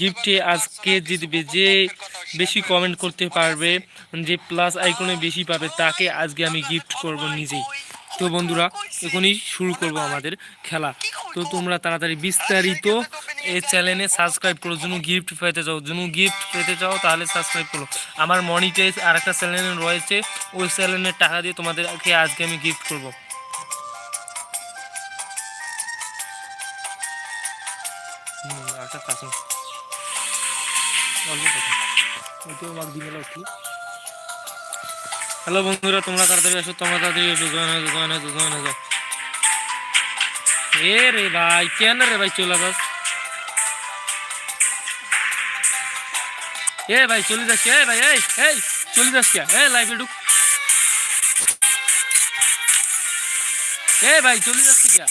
গিফটে আজকে জিতবে যে বেশি কমেন্ট করতে পারবে, যে প্লাস আইকনে বেশি পাবে, তাকে আজকে আমি গিফট করব নিজেই। তো বন্ধুরা, এখনই শুরু করব আমাদের খেলা। তো তোমরা তাড়াতাড়ি বিস্তারিত এই চ্যানেলে সাবস্ক্রাইব করো। জন্য গিফট পেতে চাও জন্য গিফট পেতে চাও, তাহলে সাবস্ক্রাইব করো। আমার মনিটাইজ আর একটা চ্যানেল রয়েছে, ওই চ্যানেলের টাকা দিয়ে তোমাদেরকে আজকে আমি গিফট করব। আচ্ছা হ্যালো বন্ধুরা, তোমরা তাড়াতাড়ি আসো, তোমরা তাড়াতাড়ি এসো জয়েন হয়ে যাও এ রে ভাই, কেন রে ভাই চলে যাস? এ ভাই, চলে যাচ্ছে এ ভাই, এই এই, চলে যাচ্ছে এ লাইভে ঢুক। এ ভাই, চলে যাচ্ছে কে?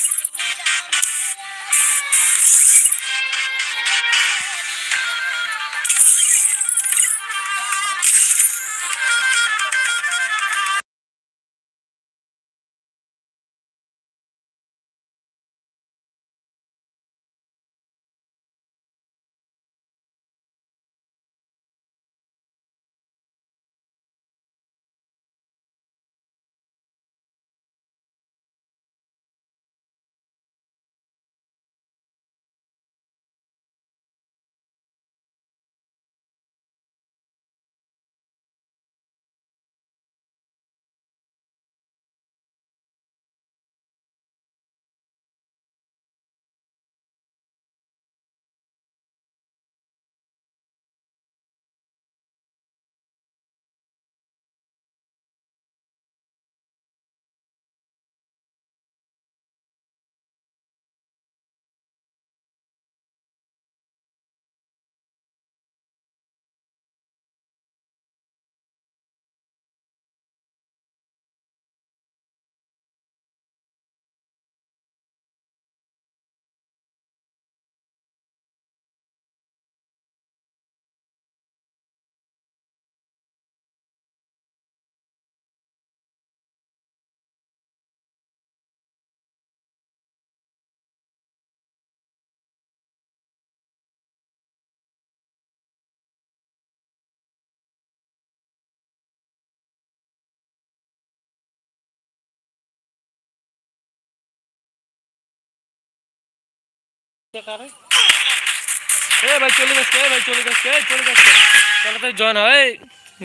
জয়েন হয়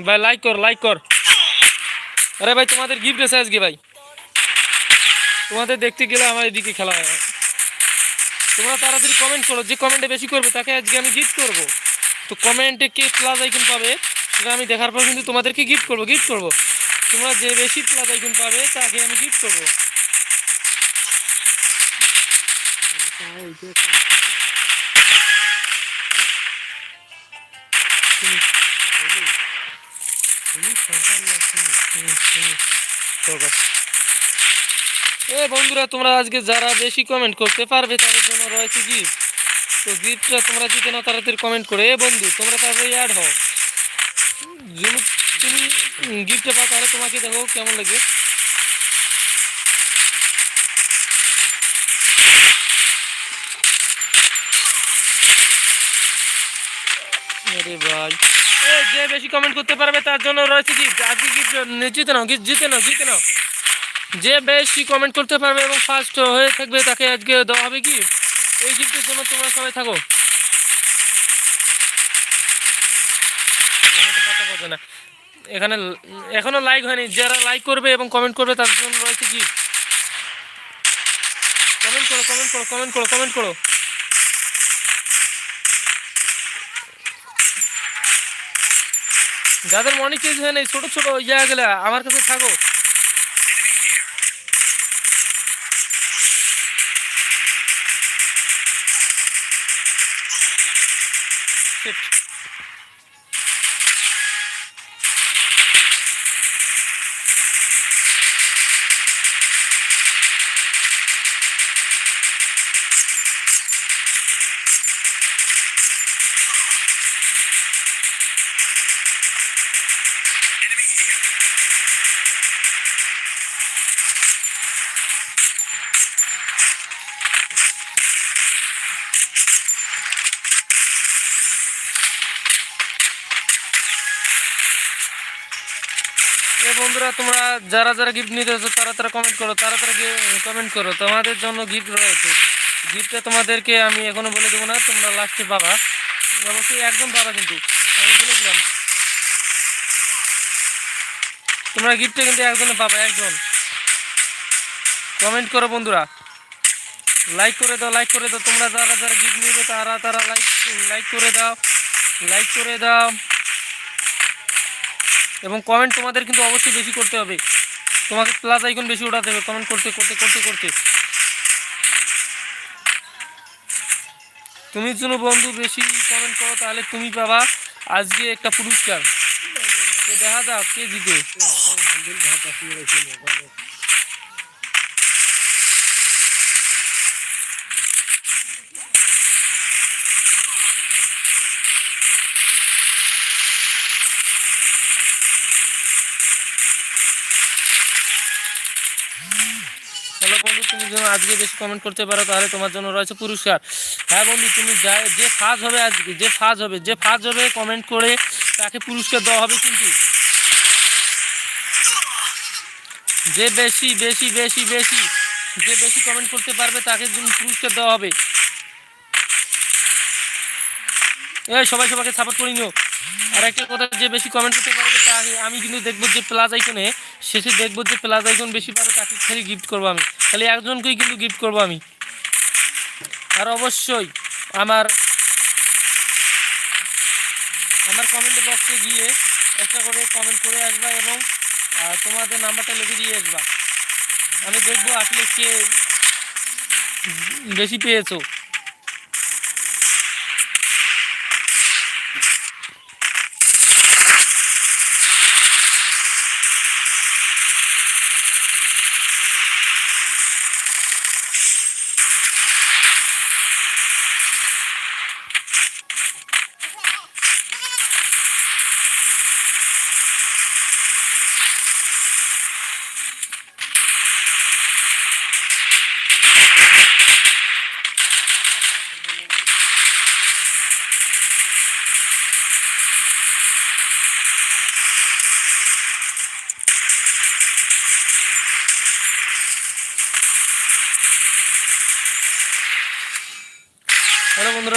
ভাই লাইক কর লাইক কর। আরে ভাই, তোমাদের গিফট এসে আজকে ভাই। তোমাদের দেখতে গেলে আমার এদিকে খেলা হয়। তোমরা তাড়াতাড়ি কমেন্ট করো, যে কমেন্টে বেশি করবে, তাকে আজকে আমি গিফট করব। তো কমেন্টে কে প্লাস আইকন পাবে, সেটা আমি দেখার পর কিন্তু তোমাদেরকে গিফট করব গিফট করব। তোমরা যে বেশি প্লাস আইকন পাবে, তাকে আমি গিফট করব। এ বন্ধুরা, তোমরা আজকে যারা বেশি কমেন্ট করতে পারবে, তাদের জন্য রয়েছে গিফট তো গিফটটা তোমরা জিতে নাও তাড়াতাড়ি কমেন্ট করে। এ বন্ধু, তোমরা তাড়াতাড়ি অ্যাড হও। তুমি গিফটটা পাও তাহলে তোমাকে দেখো কেমন লাগে। যে বেশি কমেন্ট করতে পারবে তার জন্য রয়েছে গিফট আজকে গিফট জিতে নাও গিফট জিতে নাও জিতে নাও। যে বেশি কমেন্ট করতে পারবে এবং ফার্স্ট হয়ে থাকবে তাকে আজকে দেওয়া হবে কি? এই গিফটের জন্য তোমরা সবাই থাকো। এখানে এখানে লাইক হয়নি। যারা লাইক করবে এবং কমেন্ট করবে তার জন্য রয়েছে কি? কমেন্ট করো কমেন্ট করো কমেন্ট করো কমেন্ট করো। যাদের মনে কিছু হয় নাই ছোট ছোট ইয়া গেলে আমার কাছে থাকো. যারা যারা গিফট নিতে চাচ্ছ তারা তারা কমেন্ট করো, তারা তারা কমেন্ট করো। তোমাদের জন্য গিফট রয়েছে। গিফটটা তোমাদেরকে আমি এখনও বলে দেবো না, তোমরা লাস্টে পাবা। অবশ্যই একদম পাবা কিন্তু। আমি বলে দিলাম। তোমরা গিফটটা কিন্তু একজনে পাবা একজন কমেন্ট করো বন্ধুরা। লাইক করে দাও লাইক করে দাও। তোমরা যারা যারা গিফট নিবে, তারা তারা লাইক লাইক করে দাও। লাইক করে দাও। এবং কমেন্ট তোমাদের কিন্তু অবশ্যই বেশি করতে হবে। তোমাকে প্লাস আইকন বেশি উঠাতে হবে কমেন্ট করতে করতে করতে করতে। তুমি জন্য বন্ধু বেশি কমেন্ট করো, তাহলে তুমি পাবা আজকে একটা পুরস্কার। দেখা যাক, কে জিতে। তুমি আজকে বেশি কমেন্ট করতে পারো, তাহলে তোমার জন্য রয়েছে পুরস্কার। হ্যাঁ বন্ধু, তুমি যা যে ফার্স্ট হবে আজকে যে ফার্স্ট হবে, যে ফার্স্ট হবে কমেন্ট করে তাকে পুরস্কার দেওয়া হবে কিন্তু। যে বেশি বেশি বেশি বেশি, যে বেশি কমেন্ট করতে পারবে, তাকে পুরস্কার দেওয়া হবে। এই, সবাই সবাইকে সাপোর্ট করে নিও। আর একটা কথা, যে বেশি কমেন্ট করতে পারবে, তাকে আমি কিন্তু দেখব যে প্লাস আইকনে শেষে দেখব যে প্লাস আইকন বেশি পাবে তাকে খালি গিফট করব আমি। খালি একজনকেই কিন্তু গিফট করব আমি। আর অবশ্যই আমার আমার কমেন্ট বক্সে গিয়ে একটা করে কমেন্ট করে আসবা এবং তোমাদের নাম্বারটা লিখে দিয়ে আসবা। আমি দেখব আসলে কে বেশি পেয়েছ।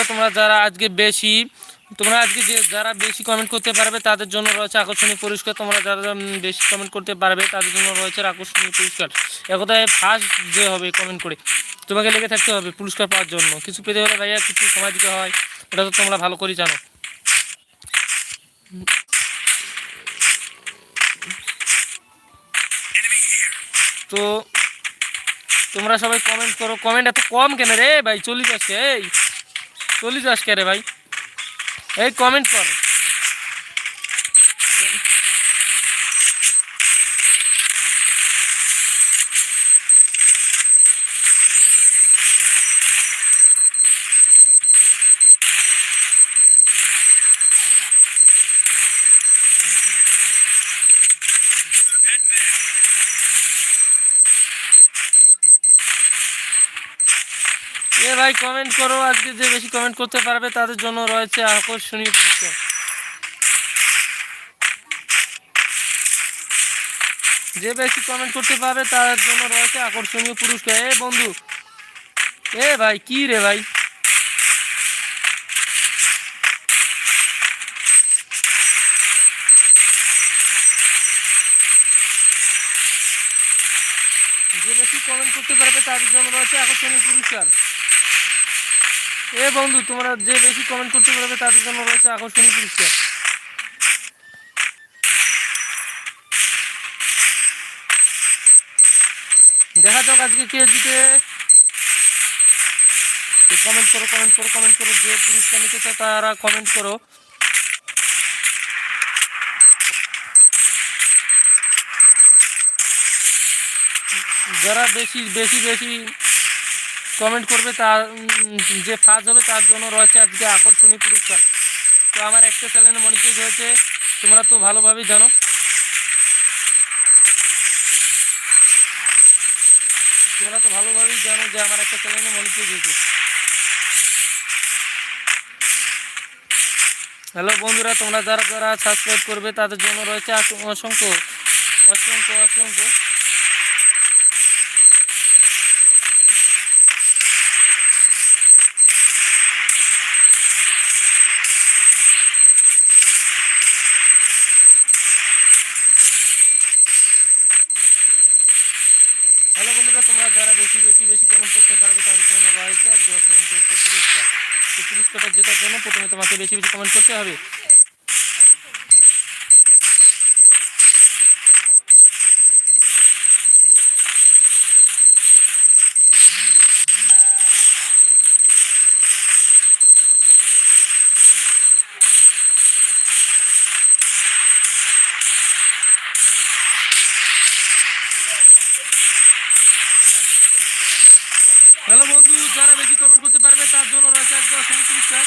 বন্ধুরা তোমরা যারা আজকে বেশি, তোমরা আজকে যে যারা বেশি কমেন্ট করতে পারবে, তাদের জন্য রয়েছে আকর্ষণীয় পুরস্কার। তোমরা যারা বেশি কমেন্ট করতে পারবে, তাদের জন্য রয়েছে আকর্ষণীয় পুরস্কার। একথায় ফার্স্ট যে হবে কমেন্ট করে, তোমাকে লেগে থাকতে হবে পুরস্কার পাওয়ার জন্য। কিছু পেতে হলে ভাইয়া কিছু সময় দিতে হয়, ওটা তো তোমরা ভালো করে জানো। তো তোমরা সবাই কমেন্ট করো। কমেন্ট এত কম কেন রে ভাই? চল্লিশ আসছে, এই। চল্লিশ কে রে ভাই? এই কমেন্ট কর। কমেন্ট করো, আজকে যে বেশি কমেন্ট করতে পারবে তাদের জন্য রয়েছে আকর্ষণীয় পুরস্কার যে বেশি কমেন্ট করতে পারবে তার জন্য রয়েছে আকর্ষণীয় পুরস্কার। এ বন্ধু, এ ভাই, কি রে ভাই? যে বেশি কমেন্ট করতে পারবে তাদের জন্য রয়েছে আকর্ষণীয় পুরস্কার। এ বন্ধু, তোমরা যে বেশি কমেন্ট করতে পারবে তাদের জন্য রয়েছে আকর্ষণীয় পুরস্কার। দেখা যাক আজকে কে জিতে। কমেন্ট করো কমেন্ট করো কমেন্ট করো, যে পুরস্কার নিতে চাও তারা কমেন্ট করো। যারা বেশি বেশি বেশি কমেন্ট করবে তার যে ফার্স্ট হবে তার জন্য রয়েছে আজকে আকর্ষণীয় পুরস্কার। তো আমার একটা চ্যানেলে মনিটাইজ হয়েছে, তোমরা তো ভালোভাবেই জানো। তোমরা তো ভালোভাবেই জানো যে আমার একটা চ্যানেলে মনিটাইজ হয়েছে। হ্যালো বন্ধুরা, তোমরা যারা যারা সাবস্ক্রাইব করবে তাদের জন্য রয়েছে অসংখ্য অসংখ্য অসংখ্য। হ্যালো বন্ধুরা, তোমরা যারা বেশি বেশি বেশি কমেন্ট করতে পারবে তার জন্য রয়েছে একদম তিরিশটা তো তিরিশটা জেতার জন্য প্রথমে তোমাকে বেশি বেশি কমেন্ট করতে হবে হ্যালো বন্ধু যারা বেশি কমেন্ট করতে পারবে তার জন্য রয়েছে আজকে অসংখ্য পুরস্কার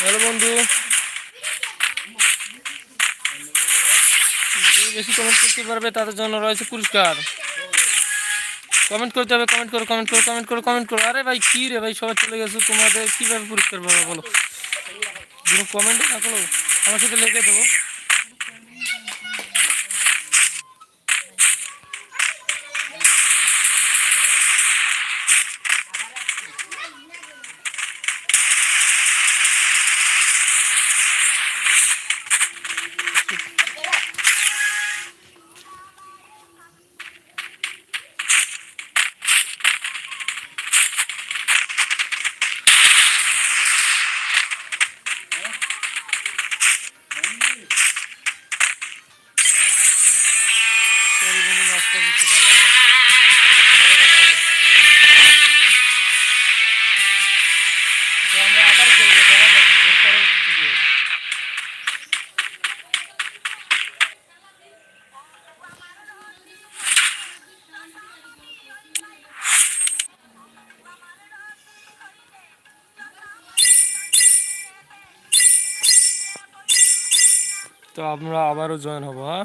হ্যালো বন্ধু। বেশি কমেন্ট করতে পারবে তাদের জন্য রয়েছে পুরস্কার। কমেন্ট করতে হবে কমেন্ট করো কমেন্ট করো কমেন্ট করো কমেন্ট করো। আরে ভাই, কী রে ভাই, সবাই চলে গেছো, তোমাদের কীভাবে পুরস্কার পাবে বলো? কমেন্ট না করো আমার সাথে লেগে দেবো আমরা আবারও জয়েন হব হ্যাঁ?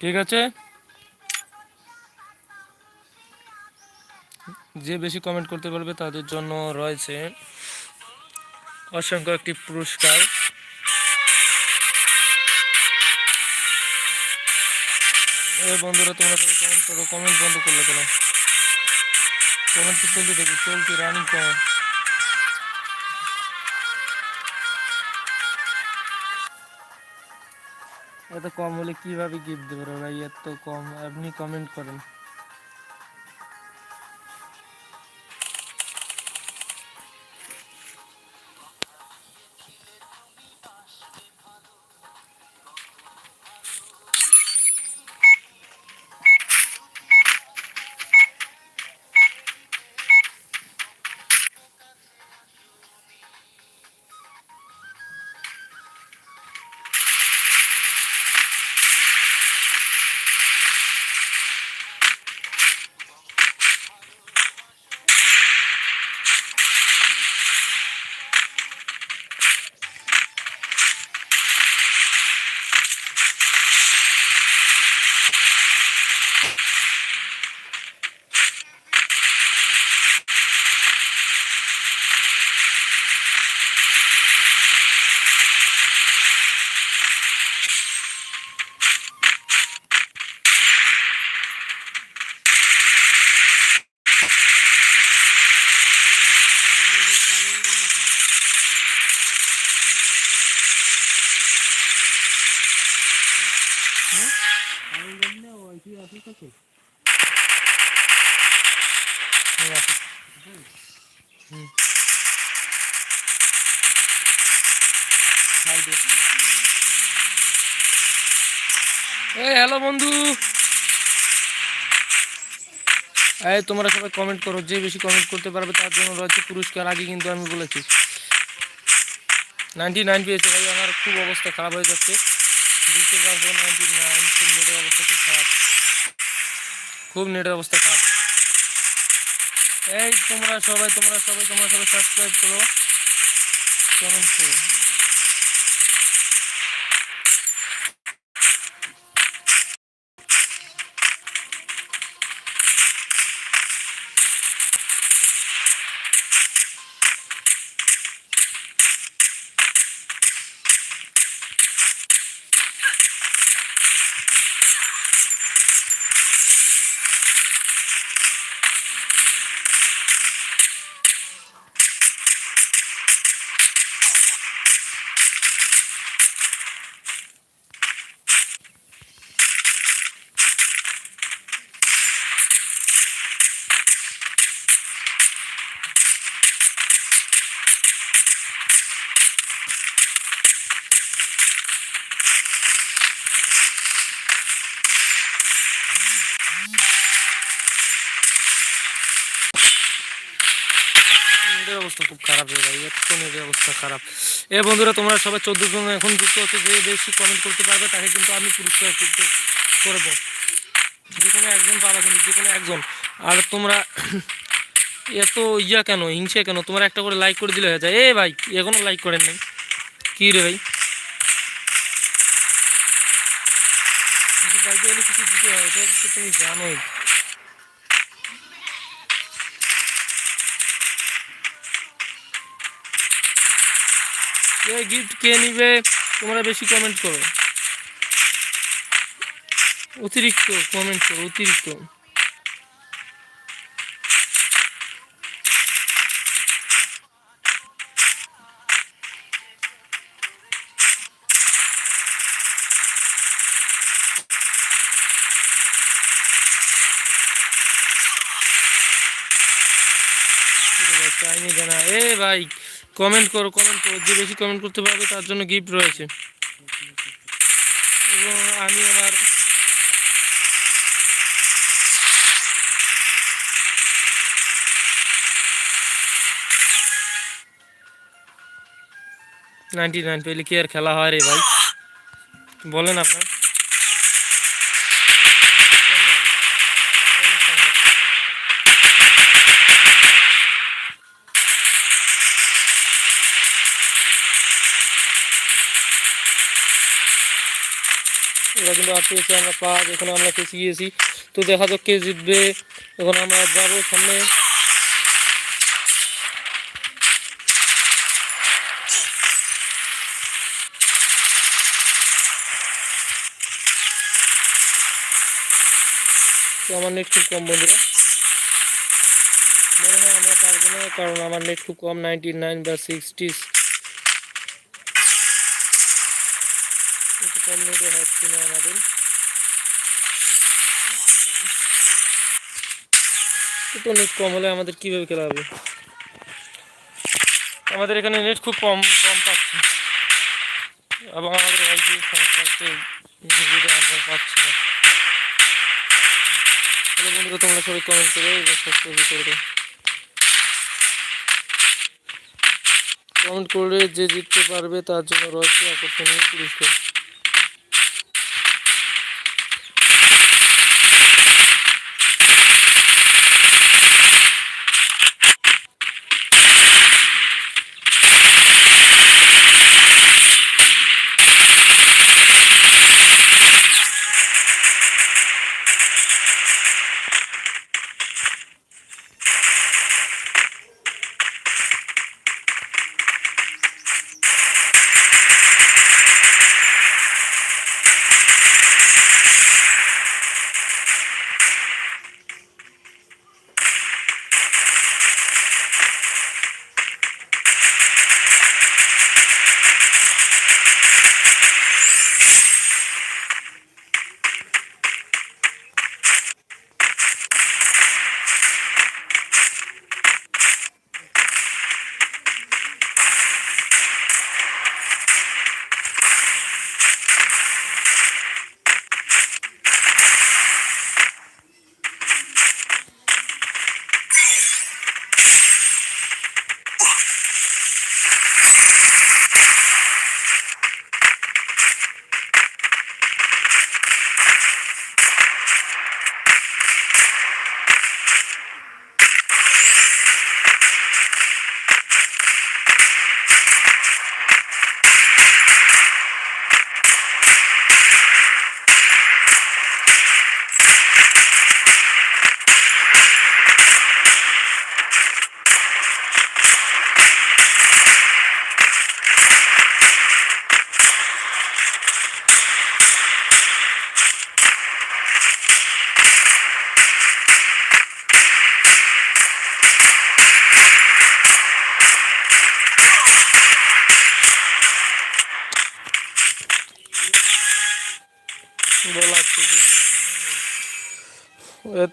ঠিক আছে? যে বেশি কমেন্ট করতে পারবে তাদের জন্য রয়েছে অসংখ্য একটি পুরস্কার। বন্ধুরা, তোমরা সবাই কমেন্ট করো। কমেন্ট বন্ধ করলে কেন? কমেন্ট চলতে থাকি চলতে রানিং কমেন্ট এত কম হলে কীভাবে গিফট দেবো রে ভাই? এত কম আপনি কমেন্ট করেন। দে। এই হ্যালো বন্ধু। এই, তোমরা সবাই কমেন্ট করো। যে বেশি কমেন্ট করতে পারবে তার জন্য রয়েছে পুরস্কার, আগে কিন্তু আমি বলেছি। নাইনটি নাইন পেয়েছে ভাই, আমার খুব অবস্থা খারাপ হয়ে যাচ্ছে। অবস্থা খুব খারাপ। খুব নেটের অবস্থা খারাপ। এই তোমরা সবাই তোমরা সবাই তোমরা সবাই সাবস্ক্রাইব করো। কমেন্ট করো খারাপ রে ভাই অবস্থা খারাপ। এ বন্ধুরা, তোমরা সবাই চোদ্দ জন এখন যুক্ত হচ্ছে যে বেশি কমেন্ট করতে পারবে তাকে কিন্তু আমি পুরস্কার করব। যে কোনো একজন কিন্তু যে কোনো একজন। আর তোমরা এত ইয়া কেন, হিংসা কেন? তোমরা একটা করে লাইক করে দিলে হয়ে যায়। এ ভাই, এখনও লাইক করেন নাই। কী রে ভাই? কিছু হয়, এটা তুমি জানোই। গিফট কে নিবে তোমরা বেশি কমেন্ট করো। অতিরিক্ত কমেন্ট করো অতিরিক্ত। কমেন্ট করো কমেন্ট করো। যে বেশি কমেন্ট করতে পারবে, তার জন্য গিফট রয়েছে। এবং আমি আমার নাইনটি নাইন পেলে কি আর খেলা হয় রে ভাই? বলেন আপনার। এরা কিন্তু আটকে গেছি আমরা পাঁচ এখন আমরা পেঁচে গিয়েছি, তো দেখা যাক কে জিতবে। এখন আমরা যাব সামনে। তো আমার নেট খুব কম, বন্ধুরা। মনে হয় আমরা পারব না, কারণ আমার নেট খুব কম নাইনটি নাইন বা সিক্সটি একটু কম নেটে হচ্ছে না আমাদের একটু নেট কম হলে আমাদের কীভাবে খেলা হবে? আমাদের এখানে নেট খুব কম কম পাচ্ছে। এবং আমাদের ওয়াইফাই সমস্যা হচ্ছে আমরা পাচ্ছি না। বন্ধুরা, তোমরা সবাই কমেন্ট করো কমেন্ট করলে যে জিততে পারবে, তার জন্য রয়েছে আকর্ষণীয় পুরস্কার।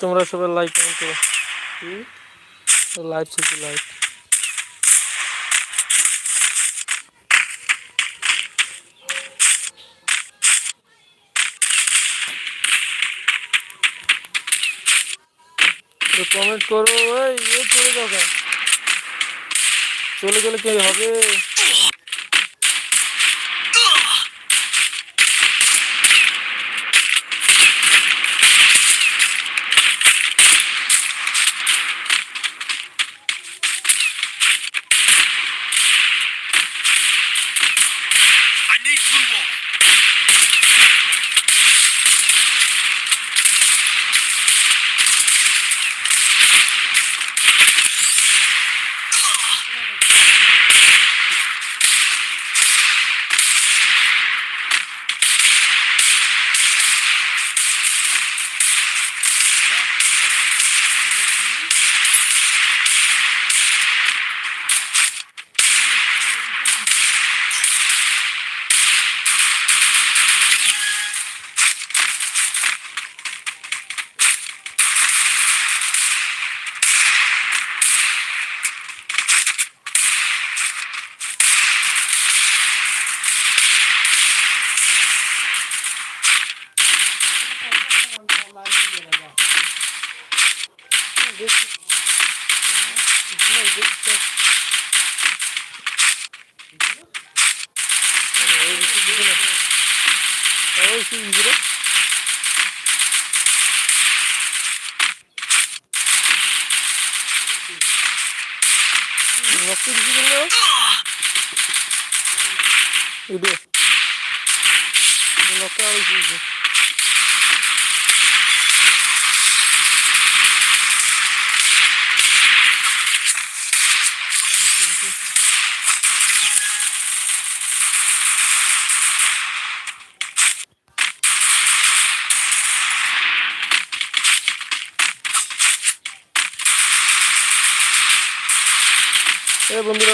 তোমরা সবাই লাইক কমেন্ট করো। লাইভ শুধু লাইভ কমেন্ট করো ওই চলে যাও চলে গেলে কি হবে?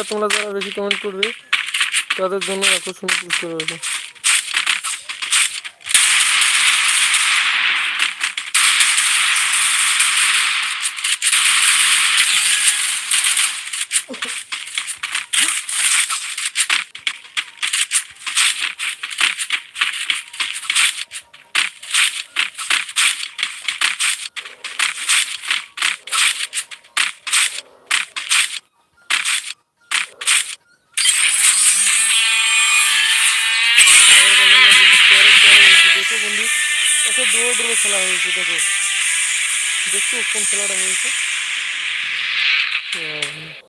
তোমরা যারা বেশি কমেন্ট করবে তাদের জন্য আকর্ষণ পুরস্কার রয়েছে controlar a mi?